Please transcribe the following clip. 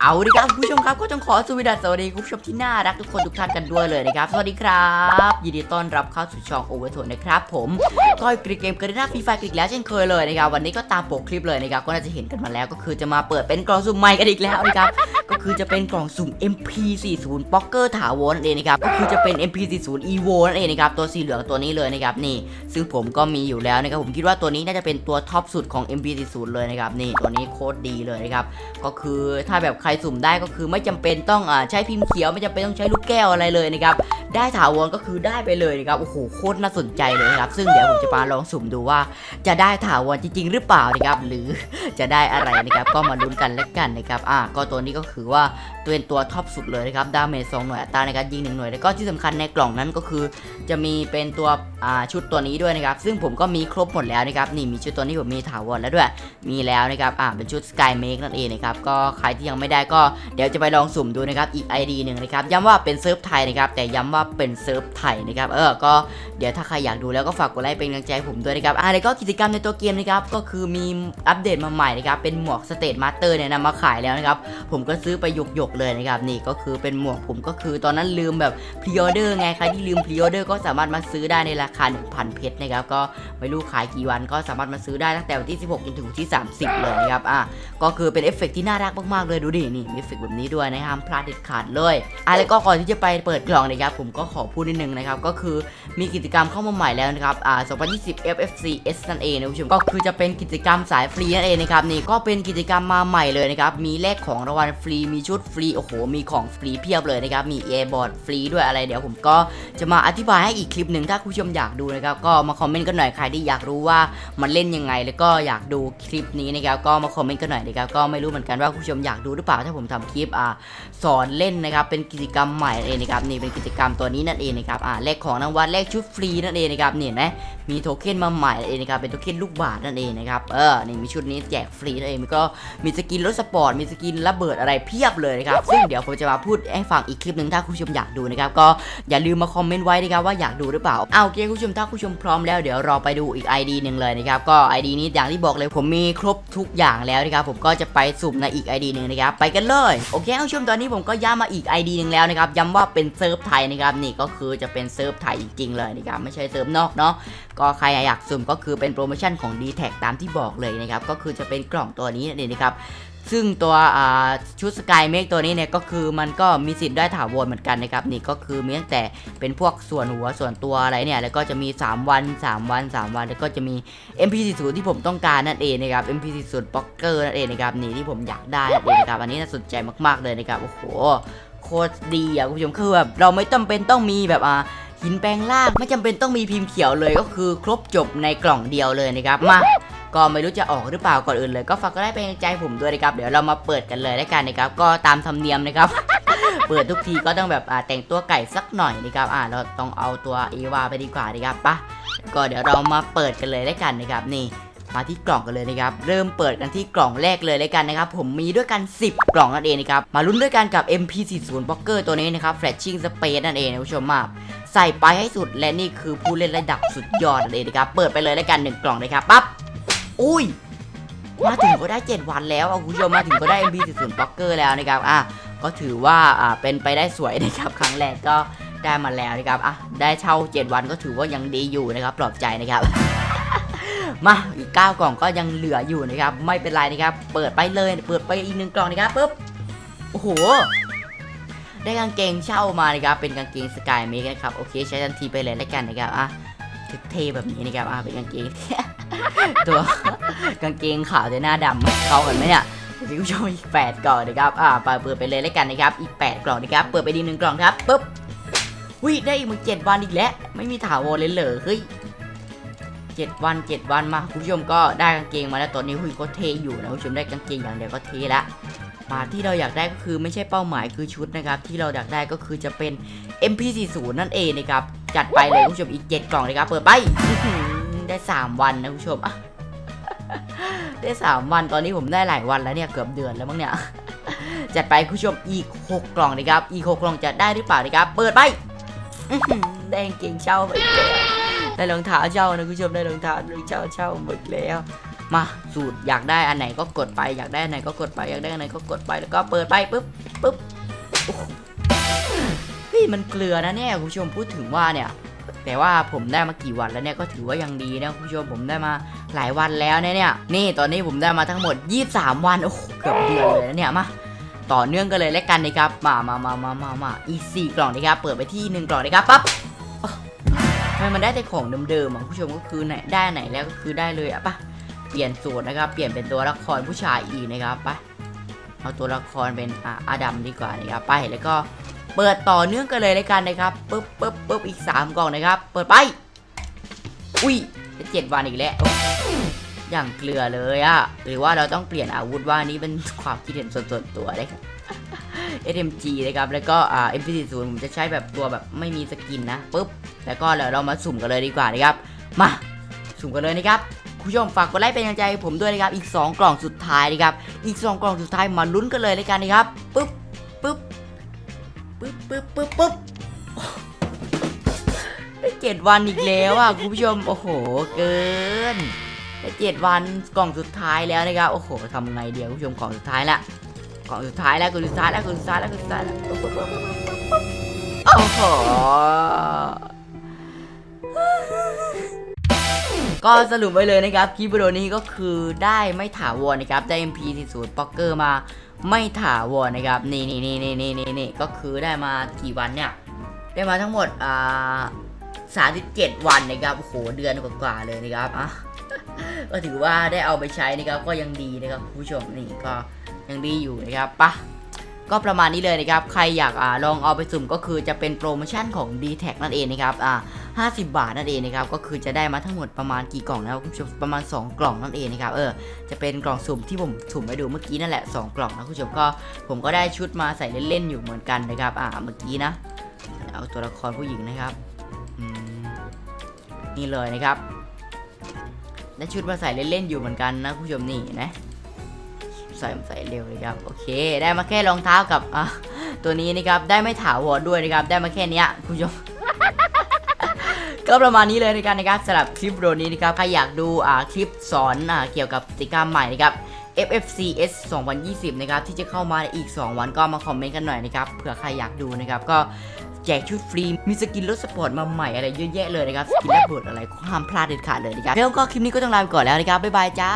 เอาดีครับคุณผู้ชมครับก็ต้องขอสวัสดีสวัสดีคุณผู้ชมที่น่ารักทุกคนทุกท่านกันด้วยเลยนะครับ สวัสดีครับ ยินดีต้อนรับเข้าสู่ช่องโอเวอร์โทนนะครับ ผมก็กรีเกมกรีน่าฟีไฟอีกแล้วเช่นเคยเลยนะครับวันนี้ก็ตามปกคลิปเลยนะครับก็น่าจะเห็นกันมาแล้วก็คือจะมาเปิดเป็นกล่องสุ่มใหม่กันอีกแล้วนะครับก็คือจะเป็นกล่องสุ่ม MP40 p o c k e r ถาวรนั่นเองนะครับก็คือจะเป็น MP40 Evo นั่นเองนะครับตัวสีเหลืองตัวนี้เลยนะครับนี่ ซึ่งผมก็มีอยู่แล้วนะครับผมคิดว่าตัวนี้น่าจะเป็นตัวท็อปสุดของ MP40 เลยนะครับนี่ตัวนี้โคตรดีเลยนะครับก็คือถ้าแบบใครสุ่มได้ก็คือไม่จำเป็นต้องอาใช้พิมพ์เขียวไม่จำเป็นต้องใช้ลูกแก้วอะไรเลยนะครับได้ถาวรก็คือได้ไปเลยนะครับโอ้โหโคตรน่าสนใจเลยนะครับซึ่งเดี๋ยวผมจะมาลองสุ่มดูว่า จะได้ถาวรจริง ๆ หรือเปล่านะครับหรือจะได้อะไรนะครับก็มาลุ้นกันแล้วกันนะครับอะก็ตัวนี้ก็คือว่าเป็นตัวท็อปสุดเลยนะครับดาเมจสองหน่วยอัตราในการยิงหนึ่งหน่วยแล้วก็ที่สำคัญในกล่องนั้นก็คือ จะมีเป็นตัวชุดตัวนี้ด้วยนะครับ ซึ่งผมก็มีครบหมดแล้วนะครับนี่มีชุดตัวนี้ผมมีถาวรแล้วด้วย มีแล้วนะครับอ่าเป็นชุด Sky Make นั่นเองนะครับก็ใครที่ยังไม่ได้ก็เดี๋ยวจะไปลองสุ่มดูนะครับอีก ID หนึ่งนะครับย้ำว่าเป็นเซิร์ฟไทยนะครับแต่ย้ำว่าเป็นเซิร์ฟไทยนะครับเออก็เดี๋ยวถ้าใครอยากดูแล้วก็ฝากกดไลค์เป็นกำลังใจผมด้วยนะครับอ่าแล้วก็กิจกรรมในตัวเกมนะครับก็คือมีอัปเดตมาใหม่นะครับเป็นหมวกสเตทมาสเตอร์เนี่ยนำมาขายแล้วนะครับผมก็ซื้อไปหยกๆเลยนะครับนี่ก็คือเป็นหมวกผมก็คือตอนนั้นลืมแบบพรีออเดอร์ไงใครที่ลืมพรีออเดอร์ก็สามารถมาซื้อได้ในราคา 1,000 เพชรนะครับก็ไม่รู้ขายกี่วันก็สามารถมาซื้อได้ตั้งแต่วันที่ 16จนถึงวันที่ 30 เลยนะครับอะก็คือเป็นเอฟเฟกต์ที่น่ารักมากๆเลยดูดินี่มีเอฟเฟกต์แบบนี้ด้วยนะห้ามพลาดเด็ดขาดเลยอะแล้วก็ก่อนที่จะไปเปิดกล่องนะครับผมก็ขอพูดนิดนึงนะครับก็คือมีกิจกรรมเข้ามาใหม่แล้วนะครับอ่า2020 FFCS นั่นเองนะคุณผู้ชมก็คือจะเป็นกิจกรรมสายฟรีนั่นเองนะครับนี่ก็เป็นกิจกรรมมาใหม่เลยนะครับมีแลกของรางวัลฟรีมีชุดฟรีโอ้โหมีของฟรีเพียบเลยนะครับมี a i r b o a r d ฟรีด้วยอะไรเดี๋ยวผมก็จะมาอธิบายให้อีกคลิปหนึ่งถ้าคุณผู้ชมอยากดูนะครับก็มาคอมเมนต์กันหน่อยใครที่อยากรู้ว่ามันเล่นยังไง แล้วก็อยากดูคลิปนี้นะครับก็มาคอมเมนต์กันหน่อยนะครับก็ไม่รู้เหมือนกันว่าคุณผู้ชมอยากดูหรือเปล่าถ้าผมทำคลิปอ่าสอนเล่นนะครับเป็นกิจกรรมใหม่นั่นเองนะครับนี่เป็นกิจกรรมตัวนี้นั่นเองนะครับอ่าแลกของรางวัลแลกชุดฟรีนั่นเองนะครับนี่เห็นไหมมีโทเค็นมาใหม่นั่นเองนะครับเป็นโทเค็นลูกบาศก์นั่นเองนะครับเออนี่มีชุดนี้แจกฟรีนั่นเองมันก็มีสกินรถสปอร์ตมีสกินระเบิดอะไรเพียบเลยนะครับซึ่งเดี๋ยวผมจะมาพูดให้ฟังอีกคลิปหนึ่งถ้าคุณผู้ชมอยากดูนะครับก็อย่าลืมมาคอมเมนต์ไว้นะครับว่าอยากดูหรือเปล่าเอาโอเคคุณผู้ชมถ้าคุณผู้ชมพร้อมแล้วเดี๋ยวเราไปดูอีก ID หนึ่งเลยนะครับก็ ID นี้อย่างที่บอกเลยผมมีครบทุกอย่างแล้วนะครับผมก็จะไปสุ่มในอีก ID หนึ่งนะครับไปกันเลยโอเคคุณผู้ชมตอนนี้ผมก็ย้ำมาอีก ID หนึ่งแล้วนะครับย้ำว่าเป็นเซิร์ฟไทยนะครับนี่ก็คือจะเป็นเซิร์ฟไทยจริงๆเลยนะครับไม่ใช่เซิร์ฟนอกเนาะก็ใครอยากสุ่มก็คือเป็นโปรโมชั่นของ d t แทตามที่บอกเลยนะครับก็คือจะเป็นกล่องตัวนี้นั่นเองนะครับ ซึ่งตัวชุดสกายเมกตัวนี้เนี่ยก็คือมันก็มีสิทธิ์ได้ถาวรเหมือนกันนะครับนี่ก็คือมีตั้งแต่เป็นพวกส่วนหัวส่วนตัวอะไรเนี่ยแล้วก็จะมี 3 วัน 3 วัน 3 วัน แล้วก็จะมี MP40 ที่ผมต้องการนั่นเองนะครับ MP40 b l o c k e r นั่นเองนะครับนี่ที่ผมอยากได้นั่นเองนะครับอันนี้น่าสนใจมากๆเลยนะครับโอ้โหโคตรดีอะคุณผู้ชมคือแบบเราไม่จำเป็นต้องมีแบบอ่าหินแปลงล่างไม่จำเป็นต้องมีพิมพ์เขียวเลยก็คือครบจบในกล่องเดียวเลยนะครับมา ก็ไม่รู้จะออกหรือเปล่าก่อนอื่นเลยก็ฝากก็ได้เป็นใจผมด้วยนะครับ เดี๋ยวเรามาเปิดกันเลยแล้กันนะครับ ก็ตามธรรมเนียมนะครับ เปิดทุกทีก็ต้องแบบอ่าแต่งตัวไก่สักหน่อยนะครับ อ่าเราต้องเอาตัวเอวาไปดีกว่านะครับปะก็เดี๋ยวเรามาเปิดกันเลยแล้กันนะครับนี่มาที่กล่องกันเลยนะครับ เริ่มเปิดกันที่กล่องแรกเลยแล้กันนะครับ ผมมีด้วยกัน 10 กล่องนั่นเองนะครับ มาลุ้นด้วยกันกับ MP40 b l o c k e r ตัวนี้นะครับ Flashing Space นั่นเองนะคุณผู้ชมมาใส่ไปให้สุดและนี่คือผู้เล่นระดับสุดยอดเลยนะครับ เปิดไปเลยแล้วกันหนึ่งกล่องนะครับปั๊บ อุ้ย มาถึงก็ได้ 7 วันแล้วคุณผู้ชมมาถึงก็ได้ MP 0 0 b l o c k e r แล้วนะครับอะก็ถือว่าอ่าเป็นไปได้สวยนะครับ ครั้งแรกก็ได้มาแล้วนะครับอะได้เช่า 7 วันก็ถือว่ายังดีอยู่นะครับปลอบใจนะครับ มาอีก 9 กล่องก็ยังเหลืออยู่นะครับ ไม่เป็นไรนะครับ เปิดไปเลยเปิดไปอีกหนึ่งกล่องนะครับปุ๊บโอ้โหได้กางเกงเช่ามานะครับเป็นกางเกงสกายเมกนะครับโอเคใช้ทันทีไปเลยแล้วกันนะครับอะ เท่ๆแบบนี้นะครับอะเป็นกางเกง ตัวกางเกงขาวแต่หน้าดำเข้ากันไหมเนี่ยเดี๋ยวคุณผู้ชมอีกแปดกล่องนะครับ อ่าไปเปิดไปเลยแล้วกันนะครับ อีกแปดกล่องนะครับ เปิดไปดีหนึ่งกล่องครับปุ๊บวิได้อีกมึงเจ็ดวันอีกแล้ว ไม่มีถาวรเลยเหรอเฮ้ยเจ็ดวันเจ็ดวันมาคุณผู้ชมก็ได้กางเกงมาแล้วตอนนี้คุยก็เทอยู่นะคุณผู้ชมได้กางเกงอย่างเดียวก็เทละมาที่เราอยากได้ก็คือไม่ใช่เป้าหมายคือชุดนะครับ ที่เราอยากได้ก็คือจะเป็น MP40 นั่นเองนะครับ จัดไปเลยคุณผู้ชมอีก 7 กล่องนะครับ เปิดไปอื้อหือได้ 3 วันนะคุณผู้ชมอะได้ 3 วันตอนนี้ผมได้หลายวันแล้วเนี่ยเกือบเดือนแล้วมั้งเนี่ยจัดไปคุณผู้ชมอีก 6 กล่องนะครับ อีก 6 กล่องจะได้หรือเปล่านะครับ เปิดไปอื้อหือได้กางเกงเช่าไปแล้วได้รองเท้าเช่านะคุณผู้ชมได้รองเท้ารองเท้าเช่าหมดแล้วมาสูตรอยากได้อันไหนก็กดไปอยากได้อันไหนก็กดไปอยากได้อันไหนก็กดไปแล้วก็เปิดไปปุ๊บปุ๊บโอ้โหเฮ้ย มันเกลือนะเนี่ยคุณผู้ชมพูดถึงว่าเนี่ย แต่ว่าผมได้มากี่วันแล้วเนี่ยก็ถือว่ายังดีนะคุณผู้ชมผมได้มาหลายวันแล้วเนี่ยเนี่ยนี่ตอนนี้ผมได้มาทั้งหมด 23 วันโอ้เกือบเดือนเลยนะเนี่ยมาต่อเนื่องกันเลยแล้วกันนะครับมามามามามามาอีสี่กล่องนะครับเปิดไปที่หนึ่งกล่องนะครับปั๊บทำไมมันได้แต่ของเดิมๆอะคุณผู้ชมก็คือไหนได้ไหนแล้วก็คือได้เลยอะปะเปลี่ยนสูตรนะครับ เปลี่ยนเป็นตัวละครผู้ชายอีกนะครับไปเอาตัวละครเป็นอะอาดัมดีกว่านะครับไปแล้วก็ เปิดต่อเนื่องกันเลยเลยกันนะครับปึ๊บปึ๊บปึ๊บอีก 3 กล่องนะครับ เปิดไป อุ้ยจะเจ็ดวันอีกแล้วออย่างเกลือเลยอะหรือว่าเราต้องเปลี่ยนอาวุธว่านี่เป็นความคิดเห็นส่วนตัวเลยครับ SMG นะครับ แล้วก็อ่า MP40 ผมจะใช้แบบตัวแบบไม่มีสกินนะปึ๊บ แล้วก็เดี๋ยวเรามาสุ่มกันเลยดีกว่านะครับ มา สุ่มกันเลยนะครับ คุณผู้ชมฝากกดไลค์เป็นกำลังใจให้ผมด้วยนะครับ อีก 2 กล่องสุดท้ายนะครับ อีก 2 กล่องสุดท้ายมาลุ้นกันเลยเลยกันนะครับปึ๊บปึ๊บ ปึ๊บปึ๊บปึ๊บปึ๊บได้เจ็ดวันอีกแล้วอะคุณผู้ชม โอ้โห เกินได้เจ็ดวันกล่องสุดท้ายแล้วนะครับ โอ้โหทำไงเดียวคุณผู้ชมกล่องสุดท้ายละกล่องสุดท้ายแล้วกล่องสุดท้ายแล้วกล่องสุดท้ายแล้วกล่องสุดท้ายแล้วโอ้โห ก็สรุปไว้เลยนะครับคลิปวิดีโอนี้ก็คือได้ไม่ถาวรนะครับได้ MP40 p o c k e r มาไม่ถาวรนะครับนี่นี่นี่นี่นี่นี่นี่ก็คือได้มากี่วันเนี่ย ได้มาทั้งหมดอ่าสาวันนะครับโอ้โหเดือนกว่าๆเลยนะครับอะก็ถือว่าได้เอาไปใช้นะครับก็ยังดีนะครับคุณผู้ชมนี่ก็ยังดีอยู่นะครับปะ ก็ประมาณนี้เลยนะครับ ใครอยากอลองเอาไปสุ่มก็คือจะเป็นโปรโมชั่นของ d t แทนั่นเองนะครับอ่า50 บาทนั่นเองนะครับ ก็คือจะได้มาทั้งหมดประมาณกี่กล่องนะครับคุณผู้ชมประมาณ 2 กล่องนั่นเองนะครับ เออ จะเป็นกล่องสุ่มที่ผมสุ่มไปดูเมื่อกี้นั่นแหละ 2 กล่องนะคุณผู้ชม ก็ผมก็ได้ชุดมาใส่เล่นๆอยู่เหมือนกันนะครับ อ่า เมื่อกี้นะ เอาตัวละครผู้หญิงนะครับ นี่เลยนะครับ ได้ชุดมาใส่เล่นๆอยู่เหมือนกันนะคุณผู้ชมนี่นะ ส่ใส่เร็วเลยครับโอเค ได้มาแค่รองเท้ากับอะตัวนี้นะครับได้ไม่ถาวรด้วยนะครับได้มาแค่นี้คุณผู้ชมก็ประมาณนี้เลยในการนะครับสำหรับคลิปวิดีโอนี้นะครับใครอยากดูอ่าคลิปสอนอ่าเกี่ยวกับกิจกรรมใหม่นะครับ FFCS 2020 นะครับที่จะเข้ามาอีก 2 วันก็มาคอมเมนต์กันหน่อยนะครับเผื่อใครอยากดูนะครับก็แจกชุดฟรี มีสกินรถสปอร์ตมาใหม่อะไรเยอะแยะเลยนะครับ สกินระเบิดอะไรห้ามพลาดเด็ดขาดเลยนะครับแล้วก็คลิปนี้ก็ต้องลาไปก่อนแล้วนะครับบ๊ายบายจ้า